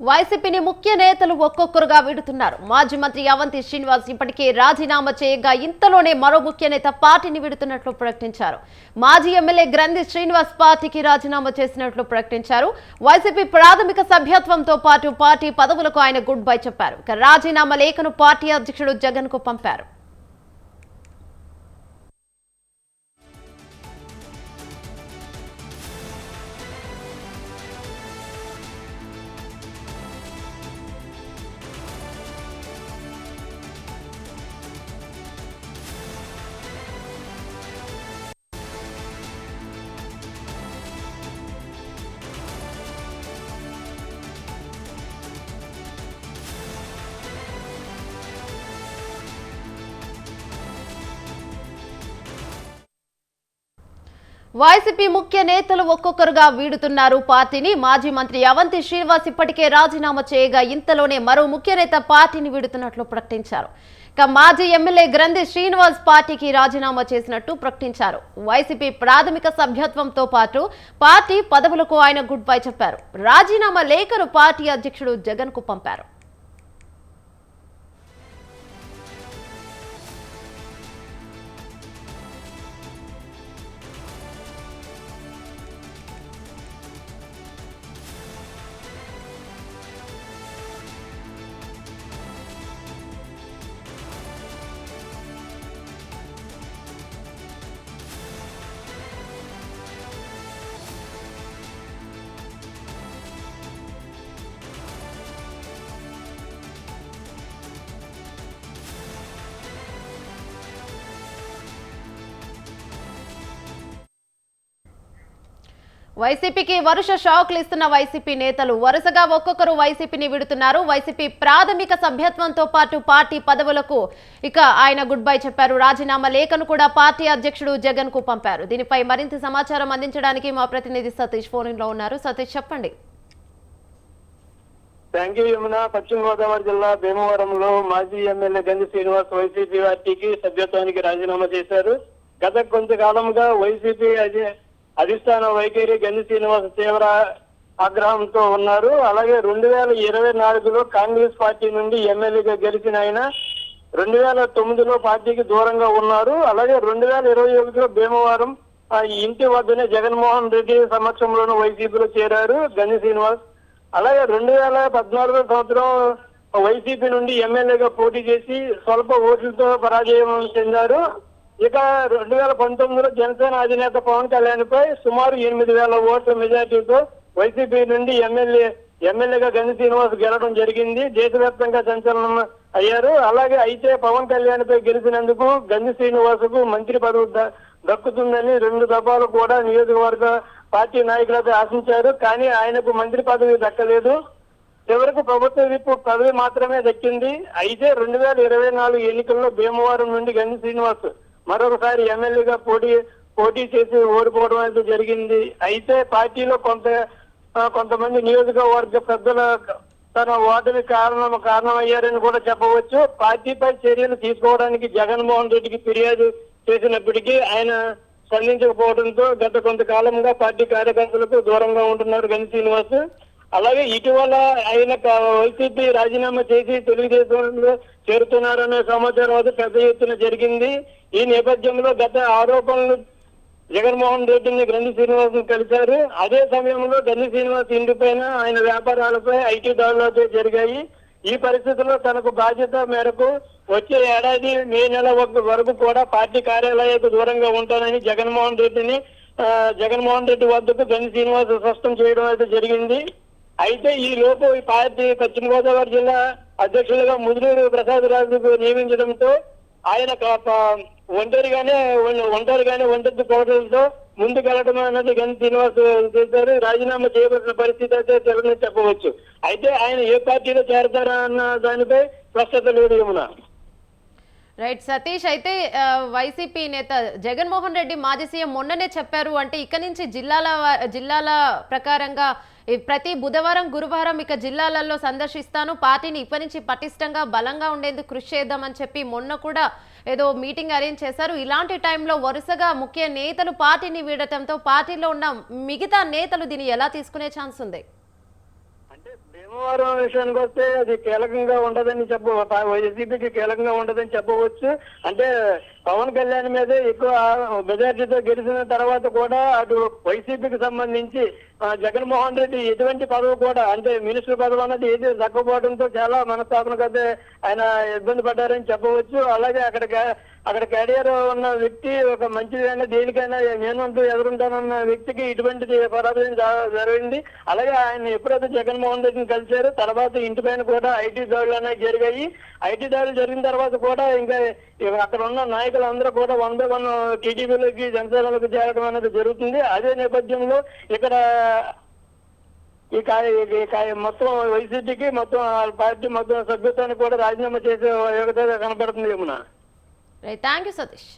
వైసీపీని ముఖ్య నేతలు ఒక్కొక్కరుగా విడుతున్నారు. మాజీ మంత్రి అవంతి శ్రీనివాస్ ఇప్పటికే రాజీనామా చేయగా ఇంతలోనే మరో ముఖ్య నేత పార్టీని విడుతున్నట్లు ప్రకటించారు. మాజీ ఎమ్మెల్యే గ్రంథి శ్రీనివాస్ పార్టీకి రాజీనామా చేసినట్లు ప్రకటించారు. వైసీపీ ప్రాథమిక సభ్యత్వంతో పాటు పార్టీ పదవులకు ఆయన గుడ్ బై చెప్పారు. ఇక రాజీనామా లేఖను పార్టీ అధ్యక్షుడు జగన్కు పంపారు. వైసీపీ ముఖ్య నేతలు ఒక్కొక్కరుగా వీడుతున్నారు. పార్టీని మాజీ మంత్రి అవంతి శ్రీనివాస్ ఇప్పటికే రాజీనామా చేయగా ఇంతలోనే మరో ముఖ్య నేత పార్టీని వీడుతున్నట్లు ప్రకటించారు. ఇక మాజీ ఎమ్మెల్యే గ్రంథి శ్రీనివాస్ పార్టీకి రాజీనామా చేసినట్టు ప్రకటించారు. వైసీపీ ప్రాథమిక సభ్యత్వంతో పాటు పార్టీ పదవులకు ఆయన గుడ్ బై చెప్పారు. రాజీనామా లేఖను పార్టీ అధ్యక్షుడు జగన్కు పంపారు. వైసీపీకి వరుస షాక్లు ఇస్తున్న వైసీపీ నేతలు వరుసగా ఒక్కొక్కరు వైసీపీని విడుతున్నారు. వైసీపీ ప్రాథమిక సభ్యత్వంతో పాటు పార్టీ పదవులకు ఇక ఆయన గుడ్ బై చెప్పారు. రాజీనామా లేఖను కూడా పార్టీ అధ్యక్షుడు జగన్కు పంపారు. దీనిపై మరింత సమాచారం అందించడానికి మా ప్రతినిధి సతీష్ ఫోన్లో ఉన్నారు. సతీష్ చెప్పండి. Thank you Yamuna. పశ్చిమ గోదావరి జిల్లా భీమవరంలో మాజీ ఎమ్మెల్యే గంజి శ్రీనివాస్ వైసీపీ పార్టీకి సభ్యత్వానికి రాజీనామా చేశారు. గత కొంతకాలంగా వైసీపీ అధిష్టాన వైఖరి గంజి శ్రీనివాస్ తీవ్ర ఆగ్రహంతో ఉన్నారు. అలాగే రెండు వేల ఇరవై నాలుగులో కాంగ్రెస్ పార్టీ నుండి ఎమ్మెల్యేగా గెలిచిన ఆయన రెండు వేల తొమ్మిదిలో పార్టీకి దూరంగా ఉన్నారు. అలాగే రెండు వేల ఇరవై ఒకటిలో భీమవరం ఆ ఇంటి వద్దనే జగన్మోహన్ రెడ్డి సమక్షంలోనూ వైసీపీలో చేరారు గంజి శ్రీనివాస్. అలాగే రెండు వేల పద్నాలుగో సంవత్సరం వైసీపీ నుండి ఎమ్మెల్యేగా పోటీ చేసి స్వల్ప ఓట్లతో పరాజయం చెందారు. ఇక రెండు వేల పంతొమ్మిదిలో జనసేన అధినేత పవన్ కళ్యాణ్ పై సుమారు ఎనిమిది వేల ఓట్ల మెజార్టీతో వైసీపీ నుండి ఎమ్మెల్యే ఎమ్మెల్యేగా గంజి శ్రీనివాస్ గెలవడం జరిగింది. దేశవ్యాప్తంగా సంచలనం అయ్యారు. అలాగే అయితే పవన్ కళ్యాణ్ పై గెలిచినందుకు గంజి శ్రీనివాసుకు మంత్రి పదవి ద- దక్కుతుందని రెండు దఫాలు కూడా నియోజకవర్గ పార్టీ నాయకులపై ఆశించారు. కానీ ఆయనకు మంత్రి పదవి దక్కలేదు. చివరకు ప్రభుత్వ విప్పు పదవి మాత్రమే దక్కింది. అయితే రెండు వేల ఇరవై నాలుగు ఎన్నికల్లో భీమవరం నుండి గంజి శ్రీనివాస్ మరొకసారి ఎమ్మెల్యేగా పోటీ పోటీ చేసి ఓడిపోవడం అనేది జరిగింది. అయితే పార్టీలో కొంత కొంతమంది నియోజకవర్గ పెద్దల తన ఓటమి కారణం కారణమయ్యారని కూడా చెప్పవచ్చు. పార్టీపై చర్యలు తీసుకోవడానికి జగన్మోహన్ రెడ్డికి ఫిర్యాదు చేసినప్పటికీ ఆయన స్పందించకపోవడంతో గత కొంతకాలంగా పార్టీ కార్యకర్తలకు దూరంగా ఉంటున్నారు గని శ్రీనివాస్. అలాగే ఇటీవల ఆయన వైసీపీ రాజీనామా చేసి తెలుగుదేశంలో చేరుతున్నారనే సమాచారం అది పెద్ద ఎత్తున జరిగింది. ఈ నేపథ్యంలో గత ఆరోపణలు జగన్మోహన్ రెడ్డిని గండి శ్రీనివాస్ కలిశారు. అదే సమయంలో గండి శ్రీనివాస్ ఇంటి పైన ఆయన వ్యాపారాలపై ఐటీ దాడులు జరిగాయి. ఈ పరిస్థితుల్లో తనకు బాధ్యత మేరకు వచ్చే ఏడాది మే నెల వరకు వరకు కూడా పార్టీ కార్యాలయాలకు దూరంగా ఉంటానని జగన్మోహన్ రెడ్డిని జగన్మోహన్ రెడ్డి వద్దకు గండి శ్రీనివాస్ స్పష్టం చేయడం అయితే జరిగింది. అయితే ఈ లోపు ఈ పార్టీ పశ్చిమ గోదావరి జిల్లా అధ్యక్షులుగా ముదునూరు ప్రసాద్ రాజుకు నియమించడంతో ఆయన ఒంటరిగానే ఒంటరిగానే ఒంటరి పోవడంతో ముందుకెళ్ళడం అన్నది గని శ్రీనివాస్ చేశారు. రాజీనామా చేయబడిన పరిస్థితి అయితే తెలని చెప్పవచ్చు. అయితే ఆయన ఏ పార్టీలో చేరతారా అన్న దానిపై స్పష్టత లేదు యమున. రైట్ సతీష్ అయితే వైసీపీ నేత జగన్మోహన్ రెడ్డి మాజీ సీఎం మొన్ననే చెప్పారు అంటే ఇక నుంచి జిల్లాల జిల్లాల ప్రకారంగా ప్రతి బుధవారం గురువారం ఇక జిల్లాలలో సందర్శిస్తాను. పార్టీని ఇప్పటి నుంచి పటిష్టంగా బలంగా ఉండేందుకు కృషి చేద్దామని చెప్పి మొన్న కూడా ఏదో మీటింగ్ అరేంజ్ చేశారు. ఇలాంటి టైంలో వరుసగా ముఖ్య నేతలు పార్టీని వీడటంతో పార్టీలో ఉన్న మిగతా నేతలు దీన్ని ఎలా తీసుకునే ఛాన్స్ ఉంది? సోమవారం విషయానికి వస్తే అది కీలకంగా ఉండదని చెప్ప వైసీపీకి కీలకంగా ఉండదని చెప్పవచ్చు. అంటే పవన్ కళ్యాణ్ మీదే ఎక్కువ మెజార్టీతో గెలిచిన తర్వాత కూడా అటు వైసీపీకి సంబంధించి జగన్మోహన్ రెడ్డి ఎటువంటి పదవి కూడా అంటే మినిస్టర్ పదవి అన్నది ఏది దక్కపోవడంతో చాలా మనస్తాపనకు అయితే ఆయన ఇబ్బంది పడ్డారని చెప్పవచ్చు. అలాగే అక్కడ అక్కడ కెరియర్ ఉన్న వ్యక్తి ఒక మంచిదైనా దేనికైనా నేనంటూ ఎదురుంటానన్న వ్యక్తికి ఇటువంటిది పరాజయం జ- జరిగింది. అలాగే ఆయన ఎప్పుడైతే జగన్మోహన్ రెడ్డిని కలిశారు తర్వాత ఇంటి పైన కూడా ఐటీ దాడులు అనేవి జరిగాయి. ఐటీ దాడులు జరిగిన తర్వాత కూడా ఇంకా అక్కడ ఉన్న నాయకులు అందరూ కూడా వన్ బై వన్ టీడీపీలోకి జనసేనలోకి చేరడం అనేది జరుగుతుంది. అదే నేపథ్యంలో ఇక్కడ ఈ ఈ మొత్తం వైసీపీకి మొత్తం పార్టీ మొత్తం సభ్యత్వాన్ని కూడా రాజీనామా చేసే యోగ్యత కనపడుతుంది ఏమన్నా రైట్ థ్యాంక్ యూ సతీష్